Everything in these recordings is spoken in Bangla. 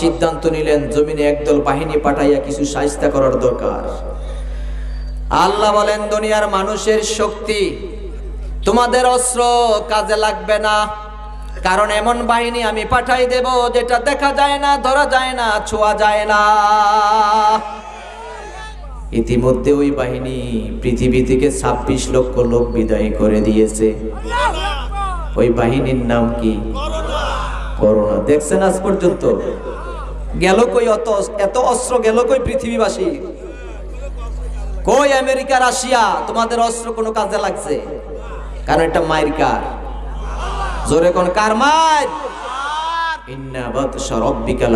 সিদ্ধান্ত নিলেন, জমিনে একদল বাহিনী পাঠাইয়া কিছু সাহিস্তা করার দরকার। আল্লাহ বলেন, দুনিয়ার মানুষের শক্তি তোমাদের অস্ত্র কাজে লাগবে না। কারণ এমন বাহিনী আমি পাঠাই দেব যেটা দেখা যায় না, ধরা যায় না, ছোঁয়া যায় না। ইতিমধ্যে ওই বাহিনী পৃথিবী থেকে ছাব্বিশ লক্ষ লোক বিদায় করে দিয়েছে। ওই বাহিনীর নাম কি? করোনা। দেখছেন আজ পর্যন্ত? গেল কই অত এত অস্ত্র গেল কই পৃথিবীবাসী? কই আমেরিকা, রাশিয়া? তোমাদের অস্ত্র কোনো কাজে লাগছে? কারণ এটা মায়ের কার? জোরে কোন কার রাব্বিকা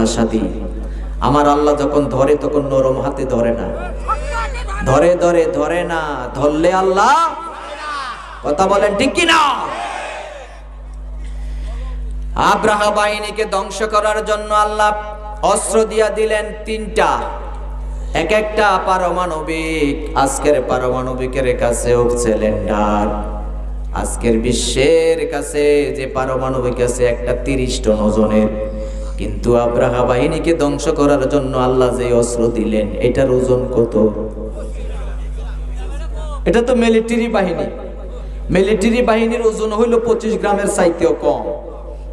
আমার আল্লাহ যখন ধরে, তখন নরম হাতে ধরে না। ধরে ধরে ধরে না। ধরলে আল্লাহ কথা বলেন ঠিক কি না আব্রাহা বাহিনীকে ধ্বংস করার জন্য আল্লাহ অস্ত্র দিয়া দিলেন তিনটা। এক একটা পারমাণবিক। আজকের পারমাণবিকের কাছেও সিলিন্ডার। আজকের বিশ্বের কাছে যে পারমাণবিক আছে, একটা তিরিশ টন ওজনের। কিন্তু আব্রাহা বাহিনীকে ধ্বংস করার জন্য আল্লাহ যে অস্ত্র দিলেন, এটার ওজন কত? এটা তো মিলিটারি বাহিনী। মিলিটারি বাহিনীর ওজন হইল পঁচিশ গ্রামের চাইতেও কম।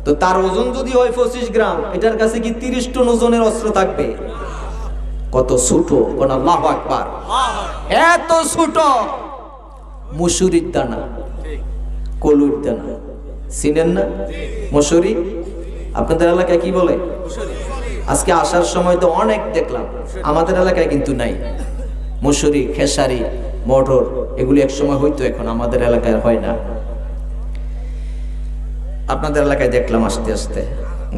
তো তার ওজন যদি হয় পঁচিশ গ্রাম, এটার কাছে কি তিরিশ টন ওজনের অস্ত্র থাকবে? কত ছোট, কোন এত ছোট। মুসুরির দানা, কলুর দানা। চিনেন না? মসুরি? আপনাদের এলাকায় কি বলে? আজকে আসার সময় তো অনেক দেখলাম, আমাদের এলাকায় কিন্তু নাই। মুসুরি, খেসারি, মটর, এগুলি এক সময় হইতো, এখন আমাদের এলাকায় হয় না। আপনাদের এলাকায় দেখলাম আস্তে আস্তে।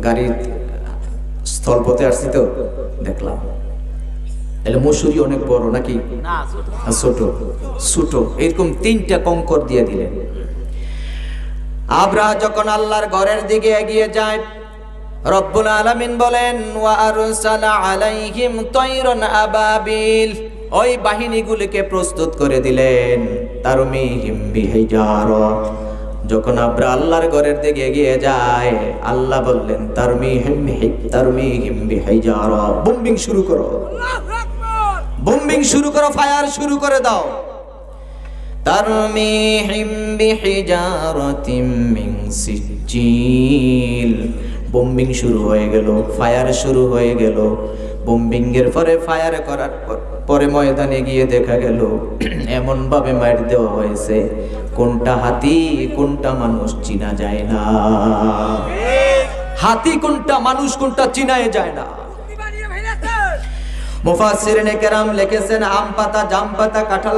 গাড়ির স্থলপথে আসছি তো দেখলাম। তাহলে মসুরি অনেক বড় নাকি? আর ছোট। ছোট। এরকম তিনটা কঙ্কর দিয়ে দিলেন। আবরা যখন আল্লাহর ঘরের দিকে এগিয়ে যায় রব্বুল আলামিন বলেন ওয়া আলাইহিম তায়রান আবাবিল। ওই বাহিনীগুলিকে প্রস্তুত করে দিলেন। তারমিহিম বিহিজারা। যখন আব্রা আল্লাহর ঘরের দিকে এগিয়ে যায় আল্লাহ বললেন তারমিহিম তারমিহিম বিহিজারা বোম্বিং শুরু করো। বোম্বিং শুরু করো ফায়ার শুরু করে দাও। তারমিহিম বিহিজারাতিম মিন সিজিল বোম্বিং শুরু হয়ে গেল ফায়ার শুরু হয়ে গেল। বোম্বিং এর পরে ফায়ার করার পর- পরে ময়দানে গিয়ে দেখা গেল এমন ভাবে মার দেওয়া হয়েছে। কোনটা হাতি, কোনটা মানুষ চিনা যায় না। হাতি কোনটা মানুষ, কোনটা চিনায় যায় না। কাঁঠাল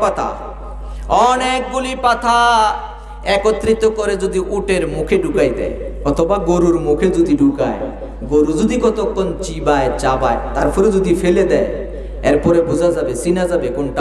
পাতা অনেকগুলি পাতা একত্রিত করে যদি উটের মুখে ঢুকাই দেয়, অথবা গরুর মুখে যদি ঢুকায়, গরু যদি কতক্ষণ চিবায়, চাবায়, তারপরে যদি ফেলে দেয়, এরপরে বোঝা যাবে, চিনা যাবে কোনটা